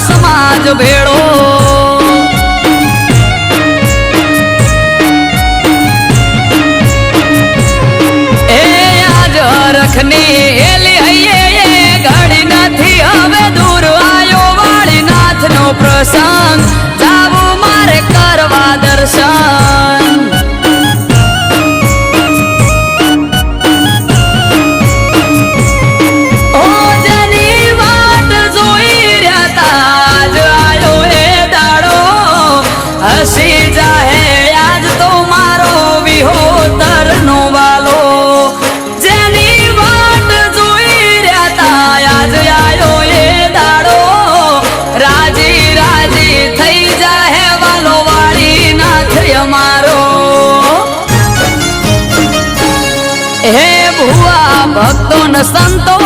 આજ ભેળો. એ આજ રખની એલી હૈયે ઘડી નથી હવે દૂર આયો વાળીનાથ નો પ્રસંગ જાહે, આજ તો મારો વિહોતર નો વાલો જેની વાટ જોઈ રહ્યા તા, આજ આયો એ દાડો. રાજી રાજી થઈ જાહે વાલો વાળી નાથ અમારો. હે ભુવા ભક્તો ન સંતો